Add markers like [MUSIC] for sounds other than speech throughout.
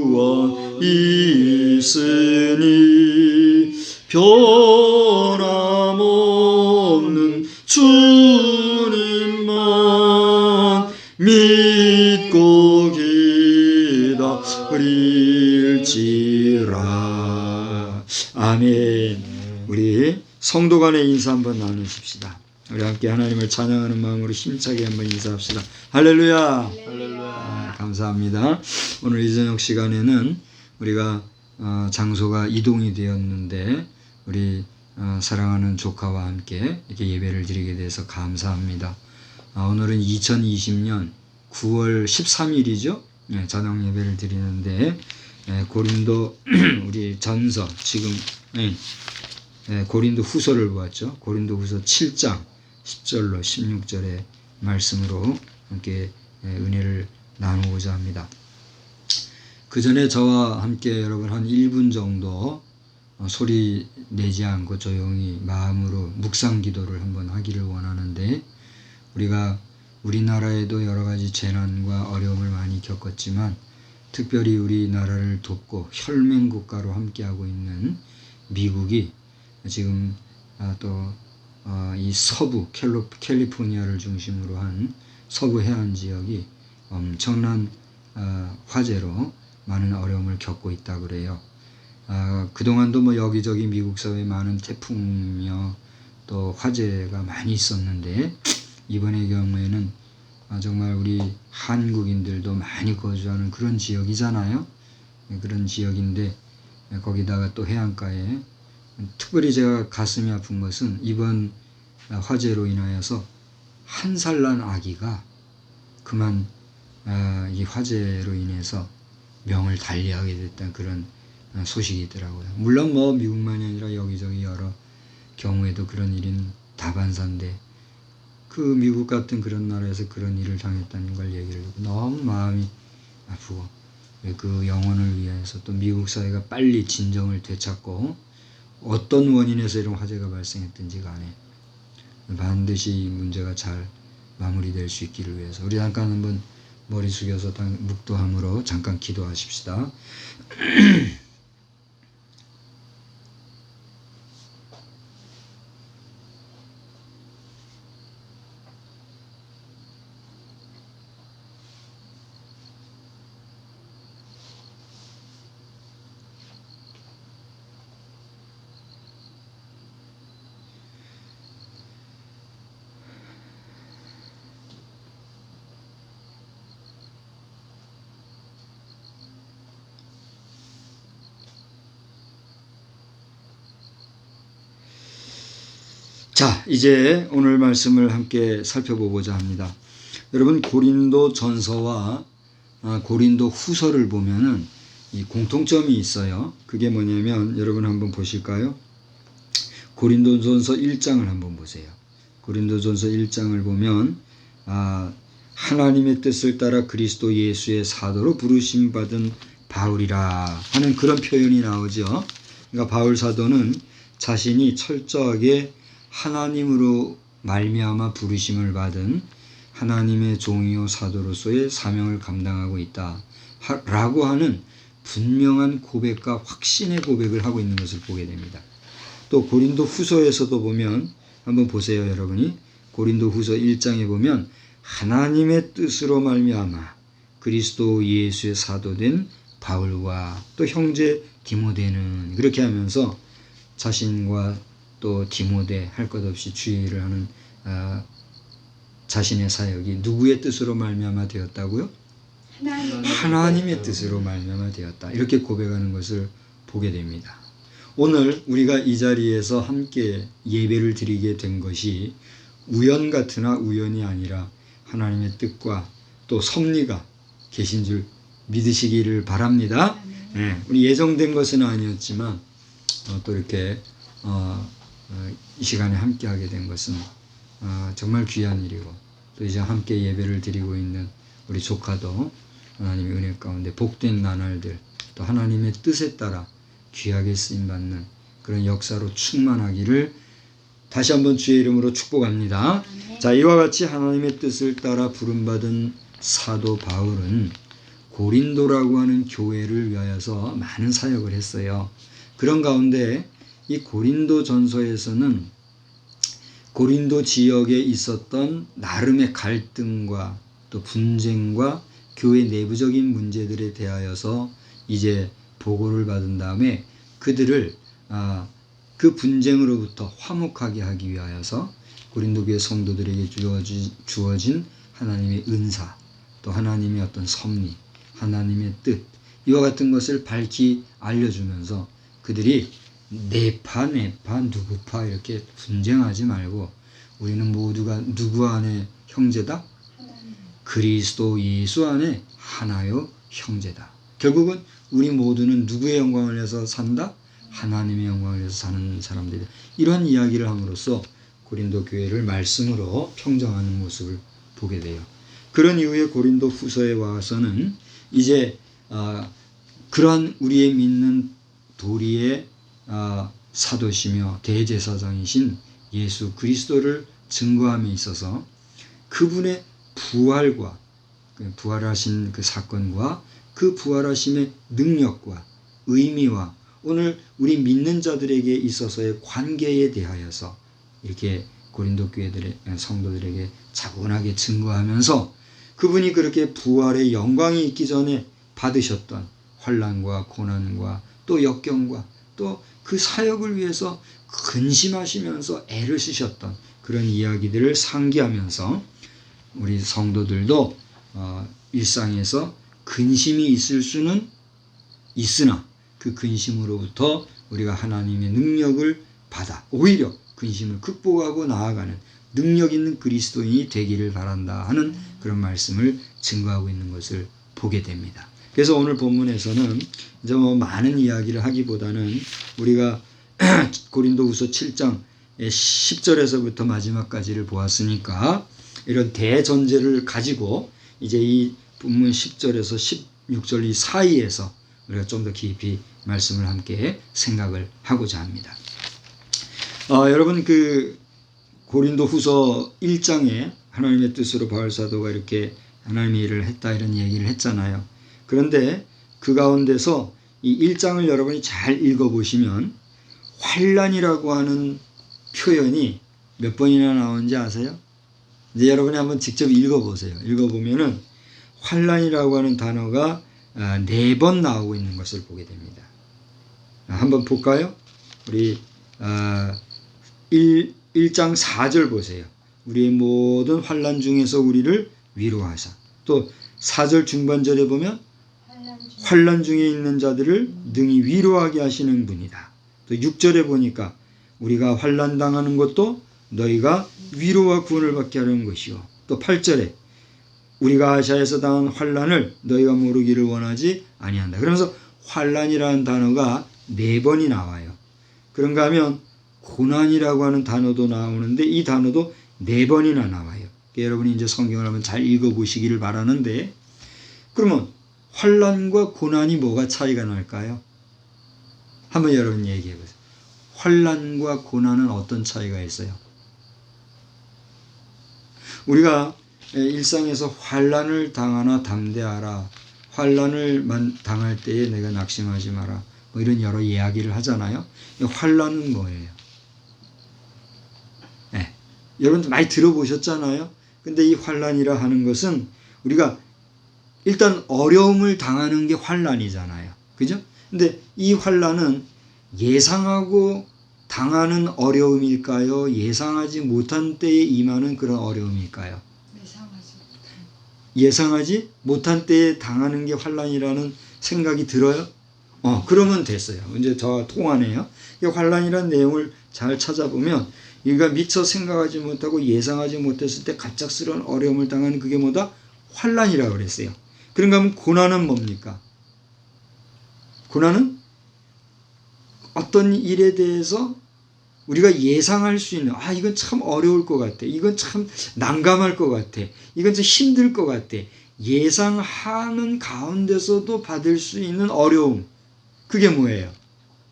구원이 있으니 변함없는 주님만 믿고 기다릴지라. 아멘. 우리 성도 간의 인사 한번 나누십시다 우리 함께 하나님을 찬양하는 마음으로 힘차게 한번 인사합시다 할렐루야 아, 감사합니다. 오늘 이 저녁 시간에는 우리가 어, 장소가 이동이 되었는데 우리 어, 사랑하는 조카와 함께 이렇게 예배를 드리게 돼서 감사합니다. 아, 오늘은 2020년 9월 13일이죠. 네, 저녁 예배를 드리는데 예, 고린도 [CLEARS THROAT] 우리 전서 지금 예, 예, 고린도 후서를 보았죠. 고린도 후서 7장 10절로 16절의 말씀으로 함께 예, 은혜를 나누고자 합니다. 그 전에 저와 함께 여러분 한 1분 정도 어, 소리 내지 않고 조용히 마음으로 묵상 기도를 한번 하기를 원하는데 우리가 우리나라에도 여러 가지 재난과 어려움을 많이 겪었지만 특별히 우리나라를 돕고 혈맹 국가로 함께하고 있는 미국이 지금 아, 또이 서부 캘로, 캘리포니아를 중심으로 한 서부 해안 지역이 엄청난 아, 화재로 많은 어려움을 겪고 있다 그래요. 아, 그동안도 뭐 여기저기 미국 사회에 많은 태풍이며 또 화재가 많이 있었는데 이번의 경우에는 아, 정말 우리 한국인들도 많이 거주하는 그런 지역이잖아요. 네, 그런 지역인데 네, 거기다가 또 해안가에 특별히 제가 가슴이 아픈 것은 이번 화재로 인하여서 한 살 난 아기가 그만 아, 이 화재로 인해서 명을 달리하게 됐다는 그런 아, 소식이 있더라고요. 물론 뭐 미국만이 아니라 여기저기 여러 경우에도 그런 일은 다반사인데 그 미국 같은 그런 나라에서 그런 일을 당했다는 걸 얘기를 듣고 너무 마음이 아프고 그 영혼을 위해서 또 미국 사회가 빨리 진정을 되찾고 어떤 원인에서 이런 화재가 발생했든지 간에 반드시 이 문제가 잘 마무리될 수 있기를 위해서 우리 잠깐 한번 머리 숙여서 묵도함으로 잠깐 기도하십시다. [CLEARS THROAT] 자, 이제 오늘 말씀을 함께 살펴보고자 합니다. 여러분 고린도 전서와 아, 고린도 후서를 보면은 이 공통점이 있어요. 그게 뭐냐면 여러분 한번 보실까요? 고린도전서 1장을 한번 보세요. 고린도전서 1장을 보면 아, 하나님의 뜻을 따라 그리스도 예수의 사도로 부르심 받은 바울이라 하는 그런 표현이 나오죠. 그러니까 바울 사도는 자신이 철저하게 하나님으로 말미암아 부르심을 받은 하나님의 종이요 사도로서의 사명을 감당하고 있다. 라고 하는 분명한 고백과 확신의 고백을 하고 있는 것을 보게 됩니다. 또 고린도 후서에서도 보면 한번 보세요, 여러분이. 고린도 후서 1장에 보면 하나님의 뜻으로 말미암아 그리스도 예수의 사도된 바울과 또 형제 디모데는 그렇게 하면서 자신과 또 디모데 할 것 없이 주의를 하는 아, 자신의 사역이 누구의 뜻으로 말미암아 되었다고요? 하나님의, 하나님의 뜻으로 말미암아 되었다. 이렇게 고백하는 것을 보게 됩니다. 오늘 우리가 이 자리에서 함께 예배를 드리게 된 것이 우연 같으나 우연이 아니라 하나님의 뜻과 또 섭리가 계신 줄 믿으시기를 바랍니다. 네, 우리 예정된 것은 아니었지만 어, 또 이렇게 어, 어, 이 시간에 함께 하게 된 것은 어, 정말 귀한 일이고 또 이제 함께 예배를 드리고 있는 우리 조카도 하나님의 은혜 가운데 복된 나날들 또 하나님의 뜻에 따라 귀하게 쓰임 받는 그런 역사로 충만하기를 다시 한번 주의 이름으로 축복합니다. 자 이와 같이 하나님의 뜻을 따라 부름받은 사도 바울은 고린도라고 하는 교회를 위하여서 많은 사역을 했어요. 그런 가운데 이 고린도 전서에서는 고린도 지역에 있었던 나름의 갈등과 또 분쟁과 교회 내부적인 문제들에 대하여서 이제 보고를 받은 다음에 그들을 아, 그 분쟁으로부터 화목하게 하기 위하여서 고린도 교회 성도들에게 주어진 하나님의 은사 또 하나님의 어떤 섭리 하나님의 뜻 이와 같은 것을 밝히 알려주면서 그들이 내파 내파 누구파 이렇게 분쟁하지 말고 우리는 모두가 누구 안에 형제다? 그리스도 예수 안에 하나요 형제다. 결국은 우리 모두는 누구의 영광을 위해서 산다? 하나님의 영광을 위해서 사는 사람들이다. 이러한 이야기를 함으로써 고린도 교회를 말씀으로 평정하는 모습을 보게 돼요. 그런 이후에 고린도 후서에 와서는 이제 아, 그러한 우리의 믿는 도리의 아, 사도시며 대제사장이신 예수 그리스도를 증거함에 있어서 그분의 부활과 그 부활하신 그 사건과 그 부활하심의 능력과 의미와 오늘 우리 믿는 자들에게 있어서의 관계에 대하여서 이렇게 고린도 교회들의 성도들에게 차분하게 증거하면서 그분이 그렇게 부활의 영광이 있기 전에 받으셨던 환란과 고난과 또 역경과 또 그 사역을 위해서 근심하시면서 애를 쓰셨던 그런 이야기들을 상기하면서 우리 성도들도 어, 일상에서 근심이 있을 수는 있으나 그 근심으로부터 우리가 하나님의 능력을 받아 오히려 근심을 극복하고 나아가는 능력 있는 그리스도인이 되기를 바란다 하는 그런 말씀을 증거하고 있는 것을 보게 됩니다. 그래서 오늘 본문에서는 이제 뭐 많은 이야기를 하기보다는 우리가 [CLEARS THROAT] 고린도후서 7장 10절에서부터 마지막까지를 보았으니까 이런 대전제를 가지고 이제 이 본문 10절에서 16절 이 사이에서 우리가 좀 더 깊이 말씀을 함께 생각을 하고자 합니다. 어, 여러분 그 고린도 후서 1장에 하나님의 뜻으로 바울 사도가 이렇게 하나님의 일을 했다 이런 얘기를 했잖아요. 그런데 그 가운데서 이 1장을 여러분이 잘 읽어보시면 환란이라고 하는 표현이 몇 번이나 나오는지 아세요? 이제 여러분이 한번 직접 읽어보세요. 읽어보면은 환란이라고 하는 단어가 네 번 나오고 있는 것을 보게 됩니다. 한번 볼까요? 우리 1, 1장 4절 보세요. 우리의 모든 환란 중에서 우리를 위로하사. 또 4절 중반절에 보면 환란 중에 있는 자들을 능히 위로하게 하시는 분이다. 또 6절에 보니까 우리가 환란 당하는 것도 너희가 위로와 구원을 받게 하는 것이요. 또 8절에 우리가 아시아에서 당한 환란을 너희가 모르기를 원하지 아니한다. 그러면서 환란이라는 단어가 네 번이 나와요. 그런가 하면 고난이라고 하는 단어도 나오는데 이 단어도 네 번이나 나와요. 여러분이 이제 성경을 한번 잘 읽어보시기를 바라는데 그러면 환란과 고난이 뭐가 차이가 날까요? 한번 여러분 얘기해 보세요. 환란과 고난은 어떤 차이가 있어요? 우리가 일상에서 환란을 당하나 담대하라. 환란을 당할 때에 내가 낙심하지 마라. 뭐 이런 여러 이야기를 하잖아요. 환란은 뭐예요? 네. 여러분 많이 들어보셨잖아요. 근데 이 환란이라 하는 것은 우리가 일단 어려움을 당하는 게 환란이잖아요. 그죠? 근데 이 환란은 예상하고 당하는 어려움일까요? 예상하지 못한 때에 임하는 그런 어려움일까요? 예상하지 못한 때에 당하는 게 환란이라는 생각이 들어요? 어, 그러면 됐어요. 이제 저 통하네요. 이 환란이라는 내용을 잘 찾아보면 우리가 미처 생각하지 못하고 예상하지 못했을 때 갑작스러운 어려움을 당하는 그게 뭐다? 환란이라고 그랬어요. 그런가 하면 고난은 뭡니까? 고난은 어떤 일에 대해서 우리가 예상할 수 있는 아 이건 참 어려울 것 같아. 이건 참 난감할 것 같아. 이건 좀 힘들 것 같아. 예상하는 가운데서도 받을 수 있는 어려움. 그게 뭐예요?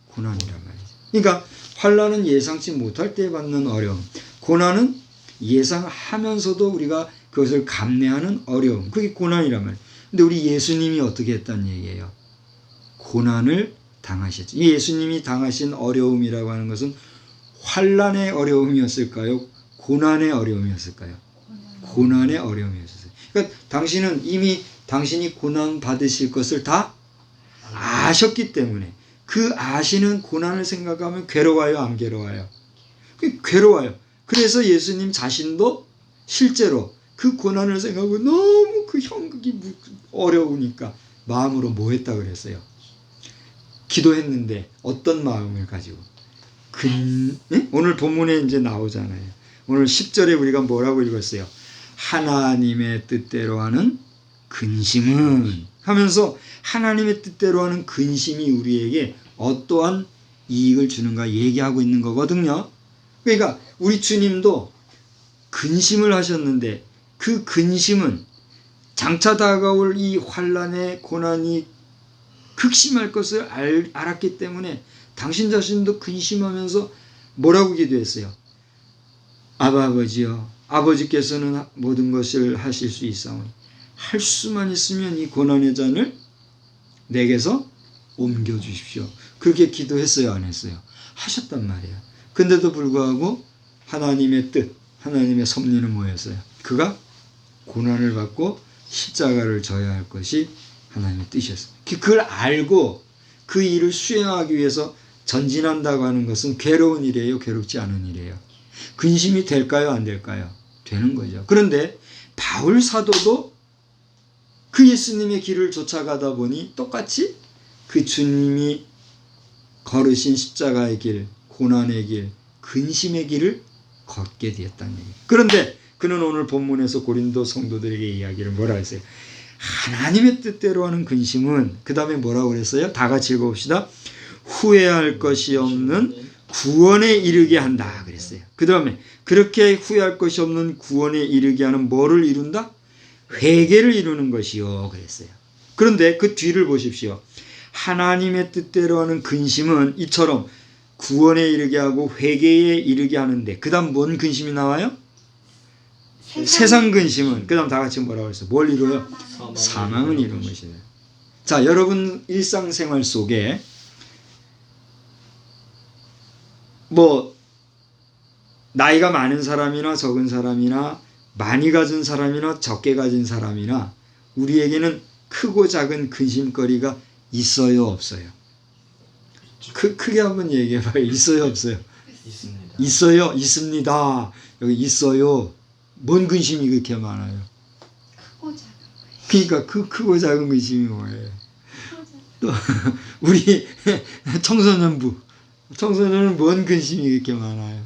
고난이란 말이죠. 그러니까 환란은 예상치 못할 때 받는 어려움. 고난은 예상하면서도 우리가 그것을 감내하는 어려움. 그게 고난이란 말이에요 근데 우리 예수님이 어떻게 했단 얘기예요? 고난을 당하셨죠. 이 예수님이 당하신 어려움이라고 하는 것은 환란의 어려움이었을까요? 고난의 어려움이었을까요? 고난의 어려움이었어요. 그러니까 당신은 이미 당신이 고난 받으실 것을 다 아셨기 때문에 그 아시는 고난을 생각하면 괴로워요, 안 괴로워요? 그 괴로워요. 그래서 예수님 자신도 실제로 그 고난을 생각하고 너무 그 형극이 무- 어려우니까 마음으로 뭐 했다 그랬어요? 기도했는데 어떤 마음을 가지고 근 예? 오늘 본문에 이제 나오잖아요. 오늘 10절에 우리가 뭐라고 읽었어요? 하나님의 뜻대로 하는 근심은 하면서 하나님의 뜻대로 하는 근심이 우리에게 어떠한 이익을 주는가 얘기하고 있는 거거든요. 그러니까 우리 주님도 근심을 하셨는데 그 근심은 장차 다가올 이 환란의 고난이 극심할 것을 알, 알았기 때문에 당신 자신도 근심하면서 뭐라고 기도했어요? 아바 아버지여 아버지께서는 모든 것을 하실 수 있사오니 할 수만 있으면 이 고난의 잔을 내게서 옮겨 주십시오. 그렇게 기도했어요, 안 했어요? 하셨단 말이에요. 근데도 불구하고 하나님의 뜻, 하나님의 섭리는 뭐였어요? 그가 고난을 받고 십자가를 져야 할 것이 하나님의 뜻이었어요. 그- 그걸 알고 그 일을 수행하기 위해서 전진한다고 하는 것은 괴로운 일이에요, 괴롭지 않은 일이에요. 근심이 될까요, 안 될까요? 되는 거죠. 그런데 바울 사도도 그 예수님의 길을 쫓아가다 보니 똑같이 그 주님이 걸으신 십자가의 길, 고난의 길, 근심의 길을 걷게 되었다는 얘기예요. 그런데 그는 오늘 본문에서 고린도 성도들에게 이야기를 뭐라 했어요? 하나님의 뜻대로 하는 근심은 그 다음에 뭐라고 그랬어요? 다 같이 읽어봅시다. 후회할 것이 없는 구원에 이르게 한다 그랬어요. 그 다음에 그렇게 후회할 것이 없는 구원에 이르게 하는 뭐를 이룬다? 회개를 이루는 것이요 그랬어요. 그런데 그 뒤를 보십시오. 하나님의 뜻대로 하는 근심은 이처럼 구원에 이르게 하고 회개에 이르게 하는데 그다음 뭔 근심이 나와요? 세상 근심은 그다음 다 같이 뭐라고 했어요? 뭘 이루어요? 사망은 이룬 것이다. 자, 여러분 일상생활 속에 뭐 나이가 많은 사람이나 적은 사람이나 많이 가진 사람이나 적게 가진 사람이나 우리에게는 크고 작은 근심거리가 있어요, 없어요? 크, 크게 한번 얘기해 봐요. 있어요, 없어요? 있습니다. 있어요, 있습니다. 여기 있어요. 뭔 근심이 그렇게 많아요? 크고 작은 그러니까 그 크고 작은 근심이 뭐예요? 작은 [LAUGHS] 우리 청소년부 청소년은 뭔 근심이 그렇게 많아요?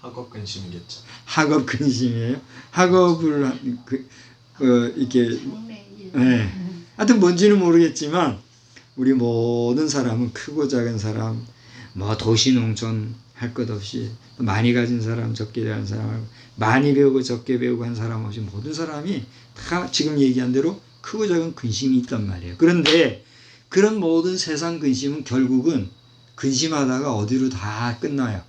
학업 근심이겠죠. 학업 근심이에요. 학업을 하- 그, 어, 이렇게. 네. 하여튼 뭔지는 모르겠지만 우리 모든 사람은 크고 작은 사람 뭐 도시 농촌 할 것 없이 많이 가진 사람 적게 가진 사람 많이 배우고 적게 배우고 한 사람 없이 모든 사람이 다 지금 얘기한 대로 크고 작은 근심이 있단 말이에요. 그런데 그런 모든 세상 근심은 결국은 근심하다가 어디로 다 끝나요?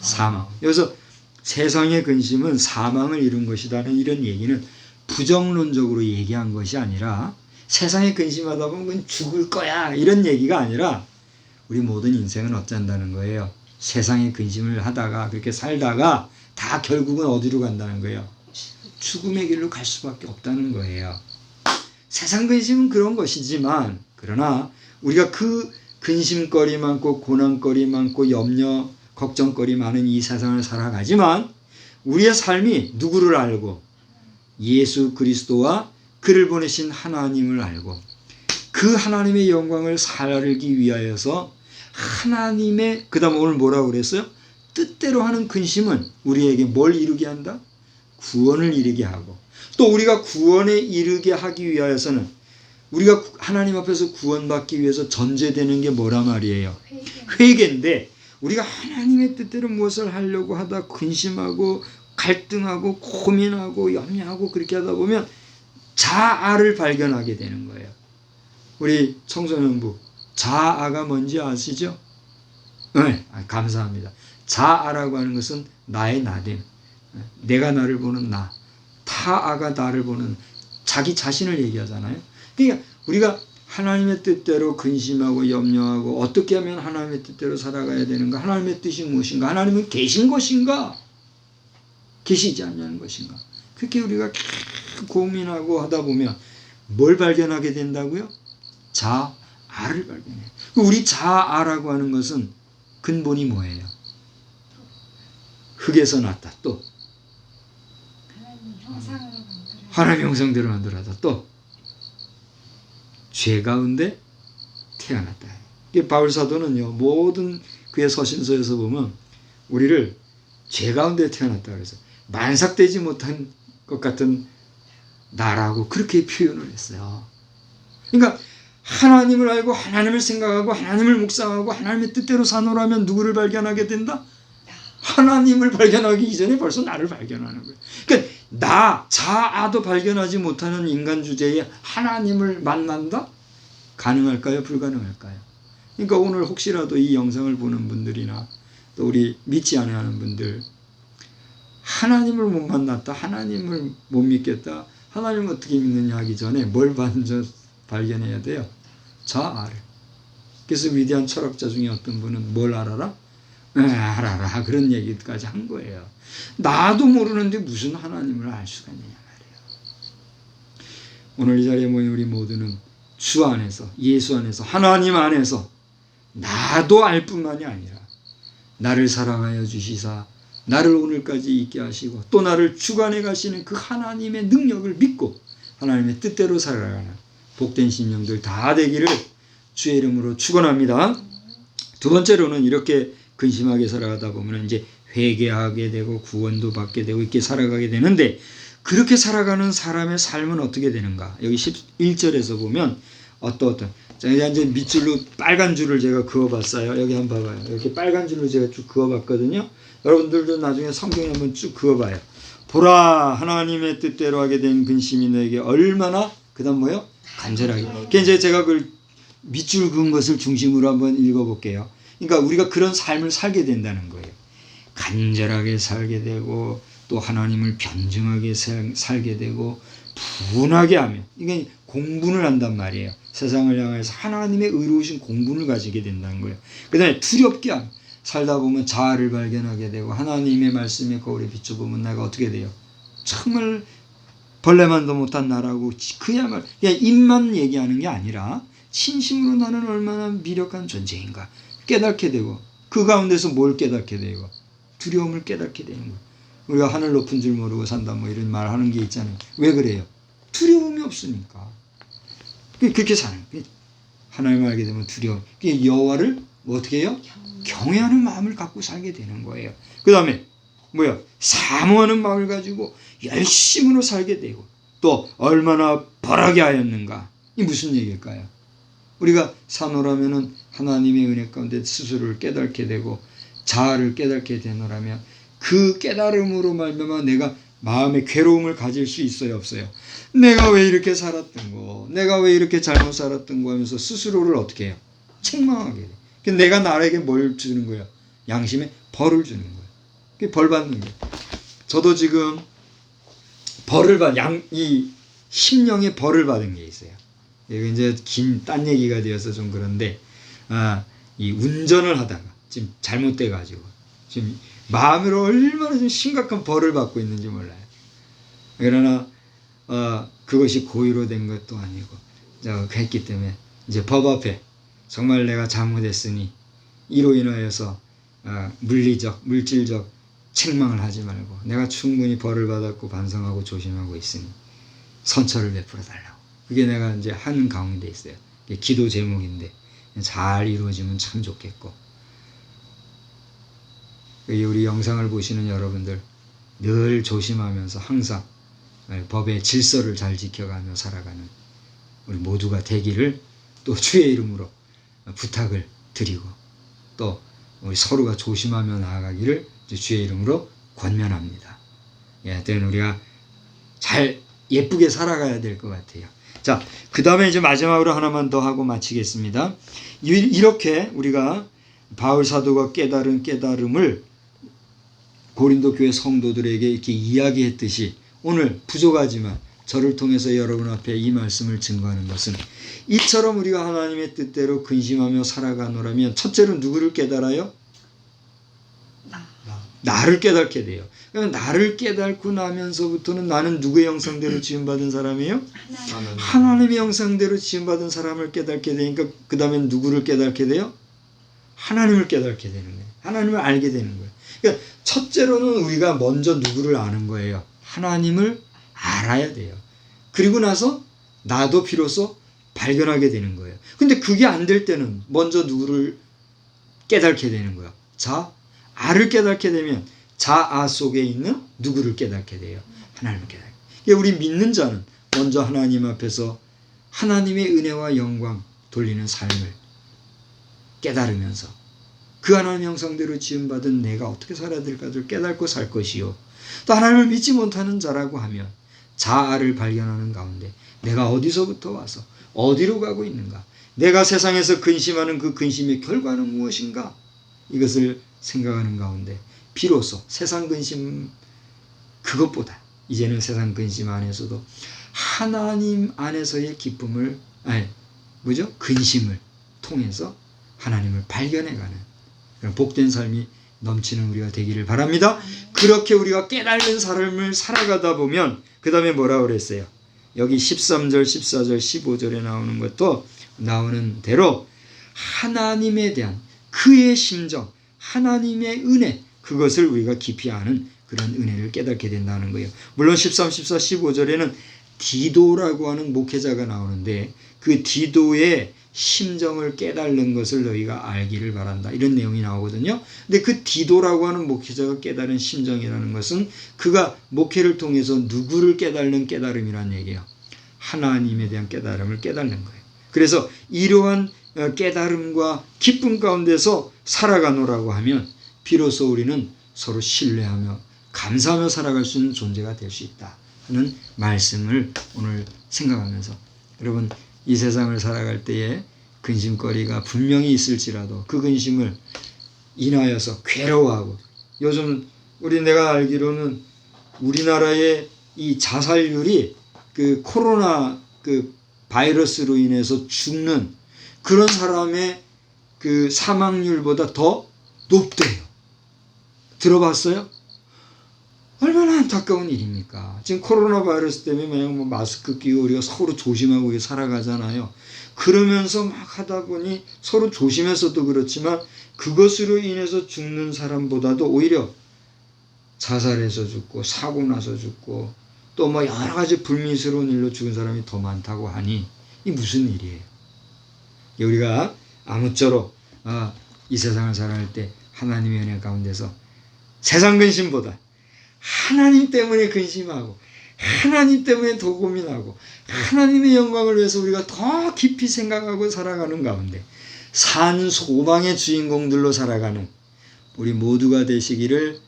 사망. 여기서 세상의 근심은 사망을 이룬 것이다는 이런 얘기는 부정론적으로 얘기한 것이 아니라 세상에 근심하다 보면 죽을 거야 이런 얘기가 아니라 우리 모든 인생은 어쩐다는 거예요. 세상에 근심을 하다가 그렇게 살다가 다 결국은 어디로 간다는 거예요. 죽음의 길로 갈 수밖에 없다는 거예요. 세상 근심은 그런 것이지만 그러나 우리가 그 근심거리 많고 고난거리 많고 염려 걱정거리 많은 이 세상을 살아가지만 우리의 삶이 누구를 알고 예수 그리스도와 그를 보내신 하나님을 알고 그 하나님의 영광을 살기 위하여서 하나님의 그다음 오늘 뭐라고 그랬어요? 뜻대로 하는 근심은 우리에게 뭘 이루게 한다? 구원을 이루게 하고 또 우리가 구원에 이르게 하기 위하여서는 우리가 하나님 앞에서 구원받기 위해서 전제되는 게 뭐란 말이에요? 회개. 회개인데 우리가 하나님의 뜻대로 무엇을 하려고 하다 근심하고 갈등하고 고민하고 염려하고 그렇게 하다 보면 자아를 발견하게 되는 거예요. 우리 청소년부 자아가 뭔지 아시죠? 네, 아, 감사합니다. 자아라고 하는 것은 나의 나됨, 내가 나를 보는 나, 타아가 나를 보는 자기 자신을 얘기하잖아요. 그러니까 우리가 하나님의 뜻대로 근심하고 염려하고 어떻게 하면 하나님의 뜻대로 살아가야 되는가? 하나님의 뜻이 무엇인가? 하나님은 계신 것인가? 계시지 않냐는 것인가? 그렇게 우리가 고민하고 하다 보면 뭘 발견하게 된다고요? 자 아를 발견해요. 그 우리 자아라고 하는 것은 근본이 뭐예요? 흙에서 났다. 또. 하나님 형상대로 만들어다. 또 죄 가운데 태어났다. 이게 바울 사도는요 모든 그의 서신서에서 보면 우리를 죄 가운데 태어났다 그래서 만삭되지 못한 것 같은 나라고 그렇게 표현을 했어요. 그러니까 하나님을 알고 하나님을 생각하고 하나님을 묵상하고 하나님의 뜻대로 사노라면 누구를 발견하게 된다? 하나님을 발견하기 이전에 벌써 나를 발견하는 거예요. 그러니까 나 자아도 발견하지 못하는 인간 주제에 하나님을 만난다? 가능할까요? 불가능할까요? 그러니까 오늘 혹시라도 이 영상을 보는 분들이나 또 우리 믿지 않는 분들 하나님을 못 만났다, 하나님을 못 믿겠다, 하나님을 어떻게 믿느냐 하기 전에 뭘 먼저 발견해야 돼요? 자아를. 그래서 위대한 철학자 중에 어떤 분은 뭘 알아라? 에, 알아라 그런 얘기까지 한 거예요. 나도 모르는데 무슨 하나님을 알 수가 있느냐 말이에요. 오늘 이 자리에 모인 우리 모두는 주 안에서 예수 안에서 하나님 안에서 나도 알 뿐만이 아니라 나를 사랑하여 주시사 나를 오늘까지 있게 하시고 또 나를 주관해 가시는 그 하나님의 능력을 믿고 하나님의 뜻대로 살아가는 복된 심령들 다 되기를 주의 이름으로 축원합니다. 두 번째로는 이렇게 근심하게 살아가다 보면 이제 회개하게 되고 구원도 받게 되고 이렇게 살아가게 되는데 그렇게 살아가는 사람의 삶은 어떻게 되는가? 여기 11절에서 보면 어떤 어떤 제가 이제 밑줄로 빨간 줄을 제가 그어봤어요. 여기 한번 봐봐요. 이렇게 빨간 줄로 제가 쭉 그어봤거든요. 여러분들도 나중에 성경에 한번 쭉 그어봐요. 보라 하나님의 뜻대로 하게 된 근심이 너에게 얼마나 그다음 뭐요? 간절하게. 그게 이제 제가 그 밑줄 그은 것을 중심으로 한번 읽어볼게요. 그러니까 우리가 그런 삶을 살게 된다는 거예요. 간절하게 살게 되고 또 하나님을 변증하게 살- 살게 되고 분하게 하면 이게 공분을 한단 말이에요. 세상을 향해서 하나님의 의로우신 공분을 가지게 된다는 거예요. 그 다음에 두렵게 하면 살다 보면 자아를 발견하게 되고 하나님의 말씀에 거울에 비춰보면 내가 어떻게 돼요? 정말 벌레만도 못한 나라고 그야말로 그냥 입만 얘기하는 게 아니라 진심으로 나는 얼마나 미력한 존재인가 깨닫게 되고 그 가운데서 뭘 깨닫게 되고 두려움을 깨닫게 되는 거예요. 우리가 하늘 높은 줄 모르고 산다 뭐 이런 말 하는 게 있잖아요. 왜 그래요? 두려움이 없으니까. 그- 그렇게 사는 거예요. 하나님을 알게 되면 두려움. 여호와를 뭐 어떻게 해요? 경외하는 마음을 갖고 살게 되는 거예요. 그 다음에 뭐야? 사모하는 마음을 가지고 열심으로 살게 되고 또 얼마나 벌하게 하였는가? 이 무슨 얘기일까요? 우리가 사노라면은 하나님의 은혜 가운데 스스로를 깨닫게 되고 자아를 깨닫게 되노라면 그 깨달음으로 말미암아 내가 마음의 괴로움을 가질 수 있어요 없어요? 내가 왜 이렇게 살았던 거, 내가 왜 이렇게 잘못 살았던 거 하면서 스스로를 어떻게 해요? 책망하게 돼. 그 내가 나에게 뭘 주는 거예요? 양심에 벌을 주는 거예요. 벌 받는 거예요. 저도 지금 벌을 받, 양, 이 심령의 벌을 받은 게 있어요. 이게 이제 긴 딴 얘기가 되어서 좀 그런데, 아, 이 운전을 하다가 지금 잘못돼 가지고 지금 마음으로 얼마나 좀 심각한 벌을 받고 있는지 몰라요. 그러나 어, 그것이 고의로 된 것도 아니고 저 했기 때문에 이제 법 앞에 정말 내가 잘못했으니 이로 인하여서 어, 물리적 물질적 책망을 하지 말고 내가 충분히 벌을 받았고 반성하고 조심하고 있으니 선처를 베풀어 달라고 그게 내가 이제 하는 가운데 있어요. 기도 제목인데 잘 이루어지면 참 좋겠고 이 우리 영상을 보시는 여러분들 늘 조심하면서 항상 법의 질서를 잘 지켜가며 살아가는 우리 모두가 되기를 또 주의 이름으로 부탁을 드리고 또 우리 서로가 조심하며 나아가기를 주의 이름으로 권면합니다. 예, 하여튼 우리가 잘 예쁘게 살아가야 될 것 같아요. 자, 그 다음에 이제 마지막으로 하나만 더 하고 마치겠습니다. 이- 이렇게 우리가 바울 사도가 깨달은 깨달음을 고린도 교회 성도들에게 이렇게 이야기했듯이 오늘 부족하지만 저를 통해서 여러분 앞에 이 말씀을 증거하는 것은 이처럼 우리가 하나님의 뜻대로 근심하며 살아가노라면 첫째로 누구를 깨달아요? 나. 나를 깨닫게 돼요. 그러면 나를 깨닫고 나면서부터는 나는 누구의 형상대로 [CLEARS THROAT] 지음받은 사람이에요? 하나님. 하나님의 형상대로 지음받은 사람을 깨닫게 되니까 그 다음엔 누구를 깨닫게 돼요? 하나님을 깨닫게 되는 거예요. 하나님을 알게 되는 거예요. 그러니까 첫째로는 우리가 먼저 누구를 아는 거예요. 하나님을 알아야 돼요. 그리고 나서 나도 비로소 발견하게 되는 거예요. 근데 그게 안 될 때는 먼저 누구를 깨닫게 되는 거예요. 자, 아를 깨닫게 되면 자아 속에 있는 누구를 깨닫게 돼요. 하나님을 깨닫게. 그러니까 우리 믿는 자는 먼저 하나님 앞에서 하나님의 은혜와 영광 돌리는 삶을 깨달으면서 그 하나님 형상대로 지음받은 내가 어떻게 살아야 될까를 깨닫고 살 것이요. 또 하나님을 믿지 못하는 자라고 하면 자아를 발견하는 가운데 내가 어디서부터 와서 어디로 가고 있는가? 내가 세상에서 근심하는 그 근심의 결과는 무엇인가? 이것을 생각하는 가운데 비로소 세상 근심 그것보다 이제는 세상 근심 안에서도 하나님 안에서의 기쁨을 아니 뭐죠? 근심을 통해서 하나님을 발견해가는 그런 복된 삶이 넘치는 우리가 되기를 바랍니다. 그렇게 우리가 깨달는 삶을 살아가다 보면 그 다음에 뭐라 그랬어요? 여기 13절, 14절, 15절에 나오는 것도 나오는 대로 하나님에 대한 그의 심정, 하나님의 은혜 그것을 우리가 깊이 아는 그런 은혜를 깨닫게 된다는 거예요. 물론 13, 14, 15절에는 디도라고 하는 목회자가 나오는데 그 디도의 심정을 깨달는 것을 너희가 알기를 바란다. 이런 내용이 나오거든요. 근데 그 디도라고 하는 목회자가 깨달은 심정이라는 것은 그가 목회를 통해서 누구를 깨달는 깨달음이란 얘기예요. 하나님에 대한 깨달음을 깨닫는 거예요. 그래서 이러한 어, 깨달음과 기쁨 가운데서 살아가노라고 하면 비로소 우리는 서로 신뢰하며 감사하며 살아갈 수 있는 존재가 될 수 있다 하는 말씀을 오늘 생각하면서 여러분 이 세상을 살아갈 때에 근심거리가 분명히 있을지라도 그 근심을 인하여서 괴로워하고 요즘 우리 내가 알기로는 우리나라의 이 자살률이 그 코로나 그 바이러스로 인해서 죽는 그런 사람의 그 사망률보다 더 높대요. 들어봤어요? 얼마나 안타까운 일입니까? 지금 코로나 바이러스 때문에 그냥 뭐 마스크 끼고 우리가 서로 조심하고 살아가잖아요. 그러면서 막 하다 보니 서로 조심해서도 그렇지만 그것으로 인해서 죽는 사람보다도 오히려 자살해서 죽고 사고 나서 죽고 또 뭐 여러 가지 불미스러운 일로 죽은 사람이 더 많다고 하니 이 무슨 일이에요? 우리가 아무쪼록 아, 이 세상을 살아갈 때 하나님의 은혜 가운데서 세상 근심보다 하나님 때문에 근심하고 하나님 때문에 더 고민하고 하나님의 영광을 위해서 우리가 더 깊이 생각하고 살아가는 가운데 산 소망의 주인공들로 살아가는 우리 모두가 되시기를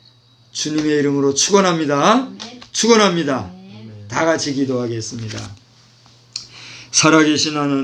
주님의 이름으로 축원합니다. 축원합니다. 다 같이 기도하겠습니다. 살아계신 하나님